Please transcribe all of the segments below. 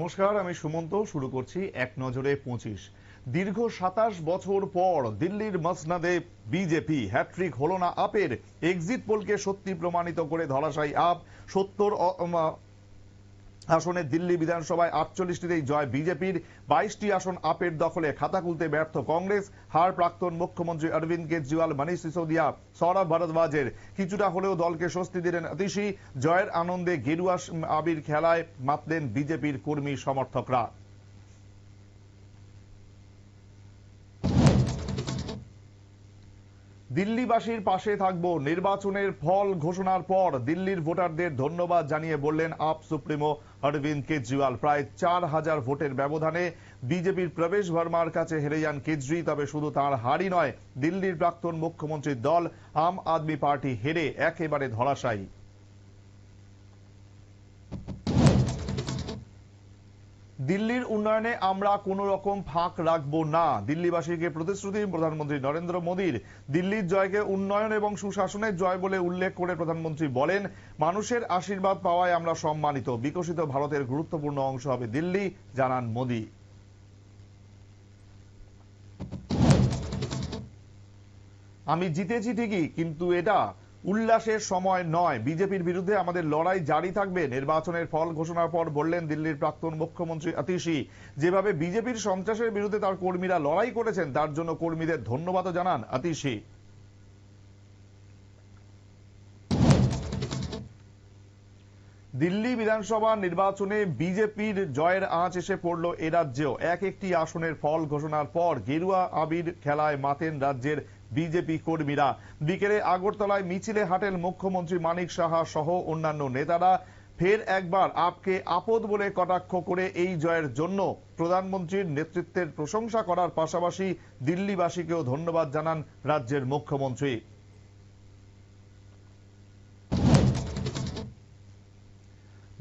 নমস্কার, আমি সুমন্ত। শুরু করছি এক নজরে পঁচিশ। দীর্ঘ সাতাশ বছর পর দিল্লির মসনাদে বিজেপি হ্যাট্রিক হলো না আপের। এক্সিট পোলকে সত্যি প্রমাণিত করে ধরাশায়ী আপ। সত্তর আসনে দিল্লি বিধানসভায় আটচল্লিশটিতেই জয় বিজেপির, বাইশটি আসন আপের দখলে খাতা খুলতে ব্যর্থ কংগ্রেস। হার প্রাক্তন মুখ্যমন্ত্রী অরবিন্দ কেজরিওয়াল, মনীষ সিসোদিয়া, সৌরভ ভরদ্বাজের কিছুটা হলেও দলকে স্বস্তি দিলেন অতিশী। জয়ের আনন্দে গেরুয়া আবির খেলায় মাতলেন বিজেপির কর্মী সমর্থকরা। দিল্লিবাসীর পাশে থাকব। নির্বাচনের ফল ঘোষণার পর দিল্লির ভোটারদের ধন্যবাদ জানিয়ে বললেন আপ সুপ্রিমো অরবিন্দ কেজরিওয়াল। প্রায় চার হাজার ভোটের ব্যবধানে বিজেপির প্রবেশ ভার্মার কাছে হেরে যান কেজরি, তবে শুধু তার হারই নয়, দিল্লির প্রাক্তন মুখ্যমন্ত্রীর দল আম আদমি পার্টি হেরে একেবারে ধরাশায়ী। দিল্লির উন্নয়নে আমরা কোন রকম ফাঁক রাখব না। দিল্লিবাসীকে প্রতিশ্রুতি প্রধানমন্ত্রী নরেন্দ্র মোদীর। দিল্লির জয়কে উন্নয়ন এবং সুশাসনের জয় বলে উল্লেখ করে প্রধানমন্ত্রী বলেন, মানুষের আশীর্বাদ পাওয়ায় আমরা সম্মানিত। বিকশিত ভারতের গুরুত্বপূর্ণ অংশ হবে দিল্লি, জানান মোদী। আমি জিতেছি ঠিকই, কিন্তু এটা উল্লাসের সময় নয়। বিজেপির বিরুদ্ধে আমাদের লড়াই জারি থাকবে। নির্বাচনের ফল ঘোষণার পর বললেন দিল্লির প্রাক্তন মুখ্যমন্ত্রী অতিশী যেভাবে বিজেপির সন্ত্রাসের বিরুদ্ধে তার কর্মীরা লড়াই করেছেন, তার জন্য কর্মীদের ধন্যবাদও জানান অতিশী দিল্লি বিধানসভা নির্বাচনে বিজেপির জয়ের আঁচ এসে পড়ল এ রাজ্যেও। এক একটি আসনের ফল ঘোষণার পর গেরুয়া আবির খেলায় মাতেন রাজ্যের বিজেপি কর্মীরা। বিকেলে আগরতলায় মিছিলে হাঁটেন মুখ্যমন্ত্রী মানিক সাহা সহ অন্যান্য নেতারা। ফের একবার আপকে আপদ বলে কটাক্ষ করে এই জয়ের জন্য প্রধানমন্ত্রীর নেতৃত্বের প্রশংসা করার পাশাপাশি দিল্লিবাসীকেও ধন্যবাদ জানান রাজ্যের মুখ্যমন্ত্রী।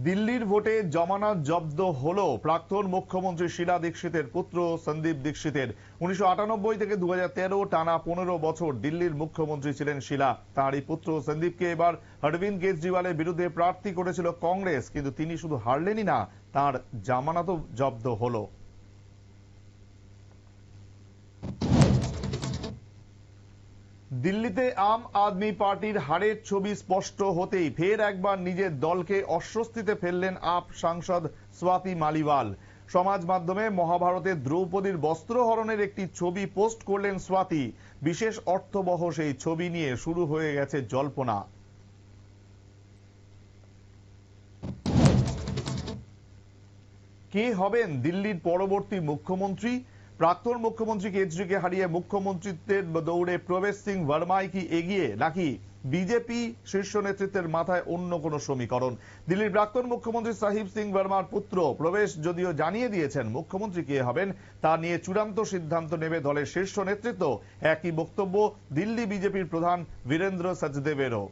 দিল্লির ভোটে জমানত জব্দ হল প্রাক্তন মুখ্যমন্ত্রী শিলা দীক্ষিতের পুত্র সন্দীপ দীক্ষিতের। উনিশশো আটানব্বই থেকে দু হাজার তেরো টানা পনেরো বছর দিল্লির মুখ্যমন্ত্রী ছিলেন শিলা। তাঁরই পুত্র সন্দীপকে এবার অরবিন্দ কেজরিওয়ালের বিরুদ্ধে প্রার্থী করেছিল কংগ্রেস, কিন্তু তিনি শুধু হারলেনই না, তার জামানতও জব্দ হলো। দিল্লিতে আম আদমি পার্টির হারের ছবি স্পষ্ট হতেই ফের একবার নিজের দলকে অস্বস্তিতে ফেললেন আপ সাংসদ স্বাতি মালিওয়াল। সমাজ মাধ্যমে মহাভারতের দ্রৌপদীর বস্ত্রহরণের একটি ছবি পোস্ট করলেন স্বাতি। বিশেষ অর্থবহ সেই ছবি নিয়ে শুরু হয়ে গেছে জল্পনা। কে হবেন দিল্লির পরবর্তী মুখ্যমন্ত্রী? প্রাক্তন মুখ্যমন্ত্রী কেজরিকে হারিয়ে মুখ্যমন্ত্রীত্বের দৌড়ে প্রবেশ সিং বর্মাই কি এগিয়ে, নাকি বিজেপি শীর্ষ নেতৃত্বের মাথায় অন্য কোন সমীকরণ? দিল্লির প্রাক্তন মুখ্যমন্ত্রী সাহিব সিং বর্মার পুত্র প্রবেশ যদিও জানিয়ে দিয়েছেন মুখ্যমন্ত্রী কে হবেন, তা নিয়ে চূড়ান্ত সিদ্ধান্ত নেবে দলের শীর্ষ নেতৃত্ব। একই বক্তব্য দিল্লি বিজেপির প্রধান বীরেন্দ্র সচদেবেরও।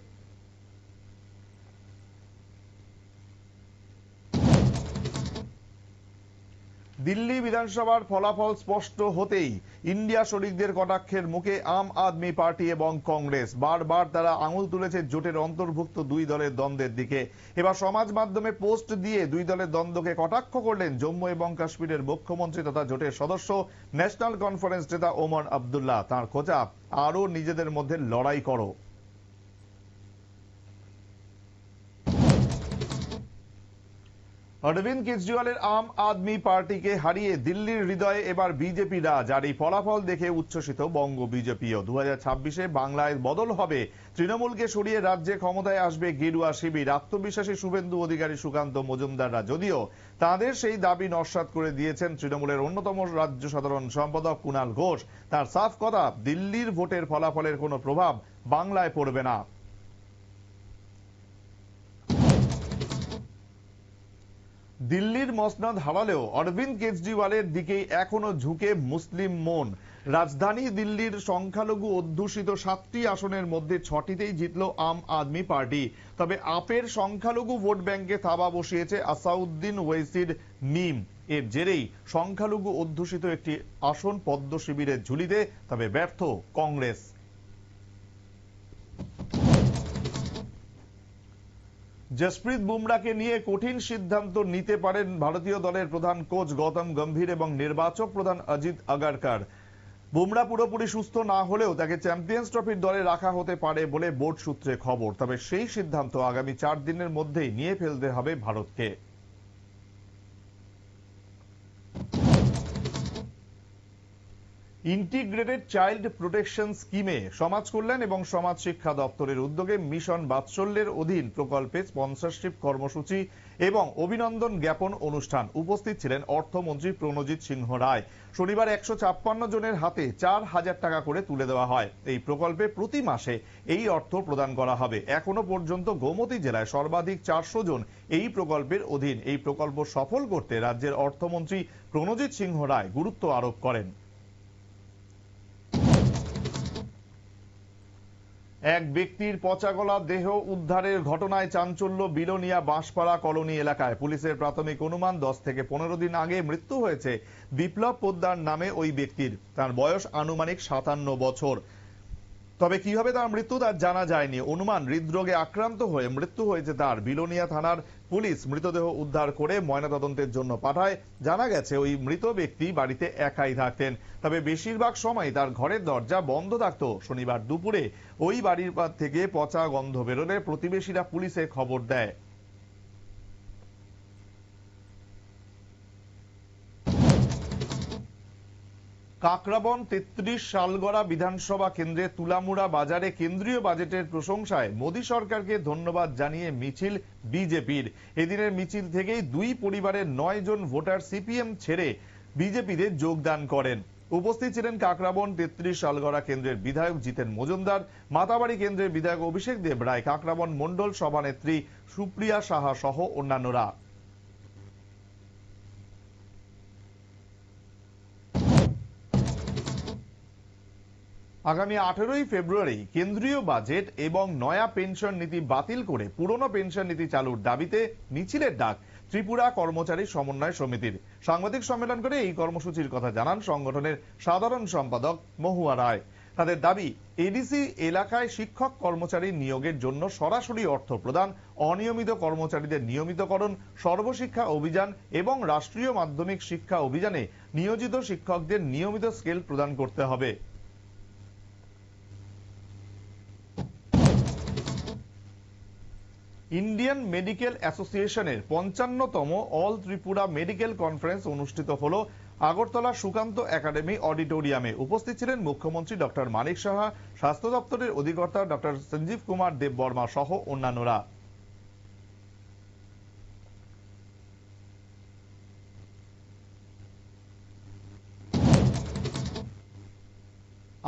দিল্লি বিধানসভার ফলাফল স্পষ্ট হতেই ইন্ডিয়া শরিকদের কটাক্ষের মুখে আম আদমি পার্টি এবং কংগ্রেস। বারবার তারা আঙুল তুলেছে জোটের অন্তর্ভুক্ত দুই দলের দ্বন্দ্বের দিকে। এবার সমাজ মাধ্যমে পোস্ট দিয়ে দুই দলের দ্বন্দ্বকে কটাক্ষ করলেন জম্মু এবং কাশ্মীরের মুখ্যমন্ত্রী তথা জোটের সদস্য, ন্যাশনাল কনফারেন্স নেতা ওমর আবদুল্লাহ। তাঁর খোঁজা, আরও নিজেদের মধ্যে লড়াই করো। অরবিন্দ কেজরিওয়ালের আম আদমি পার্টিকে হারিয়ে দিল্লির হৃদয়ে এবার বিজেপি রাজ, আর এই ফলাফল দেখে উচ্ছ্বসিত বঙ্গ বিজেপিও। দু ছাব্বিশে বাংলায় বদল হবে। তৃণমূলকে সরিয়ে রাজ্যে ক্ষমতায় আসবে গেরুয়া শিবির। আত্মবিশ্বাসী শুভেন্দু অধিকারী সুকান্ত মজুমদাররা যদিও তাদের সেই দাবি নস্বাত করে দিয়েছেন তৃণমূলের অন্যতম রাজ্য সাধারণ সম্পাদক কুণাল ঘোষ। তার সাফ কথা, দিল্লির ভোটের ফলাফলের কোনো প্রভাব বাংলায় পড়বে না। দিল্লির মসনদ হারালেও অরবিন্দ কেজরিওয়ালের দিকেই এখনও ঝুঁকে মুসলিম মন। রাজধানী দিল্লির সংখ্যালঘু অধ্যুষিত সাতটি আসনের মধ্যে ছটিতেই জিতল আম আদমি পার্টি। তবে আপের সংখ্যালঘু ভোট ব্যাংকে থাবা বসিয়েছে আসাউদ্দিন ওয়েসির মিম। এর জেরেই সংখ্যালঘু অধ্যুষিত একটি আসন পদ্ম শিবিরের ঝুলিতে, তবে ব্যর্থ কংগ্রেস। জসপ্রীত বুমরাকে নিয়ে কঠিন সিদ্ধান্ত নিতে পারেন ভারতীয় দলের প্রধান কোচ গৌতম গম্ভীর এবং নির্বাচক প্রধান অজিত আগারকার। বুমরা পুরোপুরি সুস্থ না হলেও তাকে চ্যাম্পিয়ন্স ট্রফির দলে রাখা হতে পারে বলে বোর্ড সূত্রে খবর, তবে সেই সিদ্ধান্ত আগামী চার দিনের মধ্যেই নিয়ে ফেলতে হবে ভারতকে। ইন্টিগ্রেটেড চাইল্ড প্রোটেকশন স্কিমে সমাজ কল্যাণ এবং সমাজ শিক্ষা দপ্তরের উদ্যোগে মিশন বাৎসল্যের অধীন প্রকল্পে স্পন্সরশিপ কর্মসূচি এবং অভিনন্দন জ্ঞাপন অনুষ্ঠান উপস্থিত ছিলেন অর্থমন্ত্রী প্রণজিৎ সিংহ রায়। শনিবার একশো ছাপ্পান্ন জনের হাতে চার হাজার টাকা করে তুলে দেওয়া হয়। এই প্রকল্পে প্রতি মাসে এই অর্থ প্রদান করা হবে। এখনও পর্যন্ত গোমতী জেলায় সর্বাধিক চারশো জন এই প্রকল্পের অধীন। এই প্রকল্প সফল করতে রাজ্যের অর্থমন্ত্রী প্রণজিৎ সিংহ রায় গুরুত্ব আরোপ করেন। এক ব্যক্তির পচাগলা দেহ উদ্ধারের ঘটনায় চাঞ্চল্য বিলোনিয়া বাঁশপাড়া কলোনি এলাকায়। পুলিশের প্রাথমিক অনুমান, দশ থেকে পনেরো দিন আগে মৃত্যু হয়েছে বিপ্লব পোদ্দার নামে ওই ব্যক্তির। তার বয়স আনুমানিক সাতান্ন বছর। তবে কীভাবে তার মৃত্যু তার জানা যায়নি। অনুমান, হৃদরোগে আক্রান্ত হয়ে মৃত্যু হয়েছে তার। বিলোনিয়া থানার পুলিশ মৃতদেহ উদ্ধার করে ময়নাতদন্তের জন্য পাঠায়। জানা গেছে, ওই মৃত ব্যক্তি বাড়িতে একাই থাকতেন। তবে বেশিরভাগ সময় তার ঘরের দরজা বন্ধ থাকত। শনিবার দুপুরে ওই বাড়ির থেকে পচা গন্ধ বেরোলে প্রতিবেশীরা পুলিশে খবর দেয়। কাকরাবন, তেত্রিশ শালগড়া বিধানসভা কেন্দ্রে তুলামুড়া বাজারে কেন্দ্রীয় বাজেটের প্রশংসায় মোদী সরকারকে ধন্যবাদ জানিয়ে মিছিল বিজেপির। এদিনের মিছিল থেকেই দুই পরিবারের নয় জন ভোটার সিপিএম ছেড়ে বিজেপিতে যোগদান করেন। উপস্থিত ছিলেন কাকরাবন, তেত্রিশ শালগড়া কেন্দ্রের বিধায়ক জিতেন মজুমদার, মাতাবাড়ি কেন্দ্রের বিধায়ক অভিষেক দেব রায় কাকরাবন মন্ডল সভানেত্রী সুপ্রিয়া সাহা সহ অন্যান্যরা। আগামী আঠেরোই ফেব্রুয়ারি কেন্দ্রীয় বাজেট এবং নয়া পেনশন নীতি বাতিল করে পুরনো পেনশন নীতি চালুর দাবিতে মিছিলের ডাক ত্রিপুরা কর্মচারী সমন্বয় সমিতির। সাংবাদিক সম্মেলন করে এই কর্মসূচির কথা জানান সংগঠনের সাধারণ সম্পাদক মহুয়া রায়। তাদের দাবি এডিসি এলাকায় শিক্ষক কর্মচারী নিয়োগের জন্য সরাসরি অর্থ প্রদান, অনিয়মিত কর্মচারীদের নিয়মিতকরণ, সর্বশিক্ষা অভিযান এবং রাষ্ট্রীয় মাধ্যমিক শিক্ষা অভিযানে নিয়োজিত শিক্ষকদের নিয়মিত স্কেল প্রদান করতে হবে। ইন্ডিয়ান মেডিকেল অ্যাসোসিয়েশনের পঞ্চান্নতম অল ত্রিপুরা মেডিকেল কনফারেন্স অনুষ্ঠিত হল আগরতলা সুকান্ত একাডেমি অডিটোরিয়ামে। উপস্থিত ছিলেন মুখ্যমন্ত্রী ডক্টর মানিক সাহা, স্বাস্থ্য দপ্তরের অধিকর্তা ডক্টর সঞ্জীব কুমার দেববর্মা সহ অন্যান্যরা।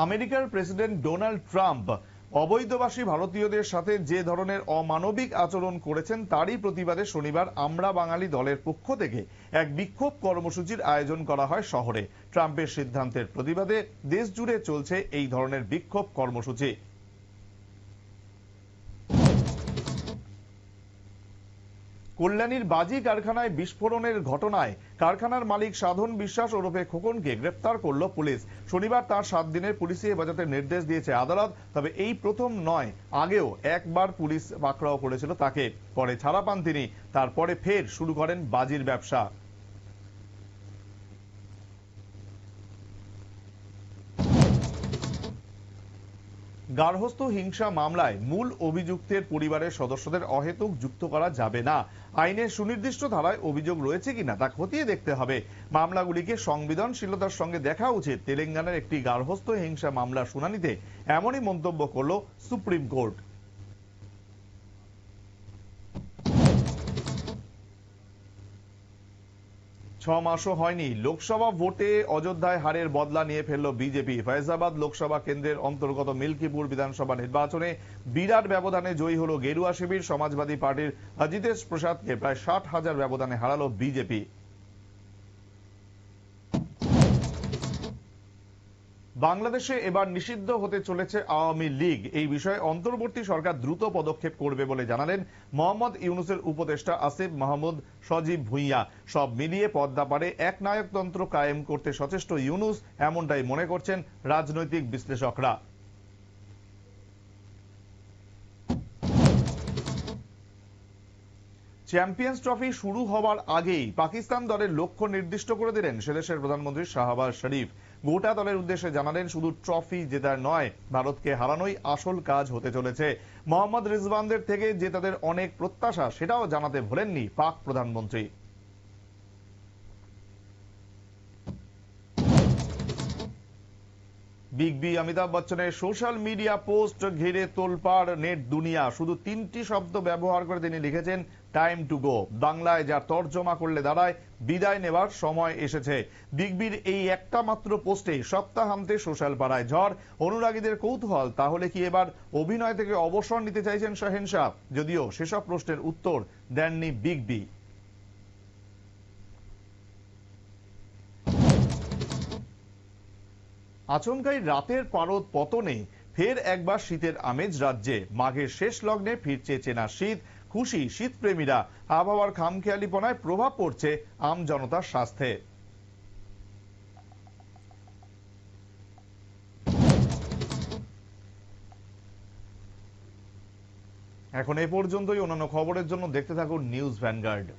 আমেরিকার প্রেসিডেন্ট ডোনাল্ড ট্রাম্প অবৈধবাসী ভারতীয়দের সাথে যে ধরনের অমানবিক আচরণ করেছেন, তারই প্রতিবাদে শনিবার আমরা বাঙালি দলের পক্ষ থেকে এক বিক্ষোভ কর্মসূচির আয়োজন করা হয় শহরে। ট্রাম্পের সিদ্ধান্তের প্রতিবাদে দেশ জুড়ে চলছে এই ধরনের বিক্ষোভ কর্মসূচি। কল্যাণীর বাজি কারখানায় বিস্ফোরণের ঘটনায় কারখানার মালিক সাধন বিশ্বাস ওরফে খোকনকে গ্রেপ্তার করল পুলিশ। শনিবার তার সাত দিনের পুলিশি হেফাজতের নির্দেশ দিয়েছে আদালত, তবে এই প্রথম নয়, আগেও একবার পুলিশ পাকড়াও করেছিল তাকে। পরে ছাড়া পান তিনি, তারপরে ফের শুরু করেন বাজির ব্যবসা। গার্হস্থ হিংসা মামলায় মূল অভিযুক্তের পরিবারের সদস্যদের অহেতুক যুক্ত করা যাবে না। আইনের সুনির্দিষ্ট ধারায় অভিযোগ রয়েছে কিনা তা খতিয়ে দেখতে হবে। মামলাগুলিকে সংবেদনশীলতার সঙ্গে দেখা উচিত। তেলেঙ্গানার একটি গার্হস্থ্য হিংসা মামলার শুনানিতে এমনই মন্তব্য করল সুপ্রিম কোর্ট। মাসও হয়নি। লোকসভা ভোটে অযোধ্যায় হারের বদলা নিয়ে ফেলল বিজেপি। ফয়জাবাদ লোকসভা কেন্দ্রের অন্তর্গত মিল্কিপুর বিধানসভা নির্বাচনে বিরাট ব্যবধানে জয়ী হল গেরুয়া শিবির। সমাজবাদী পার্টির অজিতেশ প্রসাদকে প্রায় ষাট হাজার ব্যবধানে হারালো বিজেপি। বাংলাদেশে এবার নিষিদ্ধ হতে চলেছে আওয়ামী লীগ। এই বিষয়ে অন্তর্বর্তী সরকার দ্রুত পদক্ষেপ করবে বলে জানালেন মোহাম্মদ ইউনুসের উপদেষ্টা আসিফ মাহমুদ সজীব ভুইয়া। সব মিলিয়ে পদ্মাপাড়ে এক নায়কতন্ত্র কায়েম করতে সচেষ্ট ইউনুস এমনটাই মনে করছেন রাজনৈতিক বিশ্লেষকরা। চ্যাম্পিয়ন্স ট্রফি শুরু হওয়ার আগেই পাকিস্তান দলের লক্ষ্য নির্দিষ্ট করে দিলেন সেদেশের প্রধানমন্ত্রী শাহবাজ শরীফ। গোটা দলের উদ্দেশ্যে জানালেন, শুধু ট্রফি জেতার নয়, ভারতকে হারানোই আসল কাজ হতে চলেছে। মোহাম্মদ রিজওয়ানদের থেকে যে তাদের অনেক প্রত্যাশা, সেটাও জানাতে ভোলেননি পাক প্রধানমন্ত্রী। বিগ বি, অমিতাভ বচ্চনের সোশ্যাল মিডিয়া পোস্ট ঘিরে তোলপাড় নেট দুনিয়া। শুধু তিনটি শব্দ ব্যবহার করে তিনি লিখেছেন টাইম টু গো বাংলায় যা তর্জমা করলে দাঁড়ায়, বিদায় নেবার সময় এসেছে। বিগবির এই একটা মাত্র পোস্টে সপ্তাহান্তে সোশ্যাল পাড়ায় ঝড়, অনুরাগীদের কৌতূহল। তাহলে কি এবার অভিনয় থেকে অবসর নিতে চাইছেন শাহেন শাহ? যদিও সেসব প্রশ্নের উত্তর দেননি বিগ বি আচমকাই রাতের পারদ পতনে ফের একবার শীতের আমেজ রাজ্যে। মাঘের শেষ লগ্নে ফিরছে চেনা শীত খুশি শীতপ্রেমীরা। আবহাওয়ার খামখেয়ালিপনায় প্রভাব পড়ছে আম জনতার স্বাস্থ্যে। এখন এ পর্যন্তই অন্যান্য খবরের জন্য দেখতে থাকুন নিউজ ভ্যানগার্ড।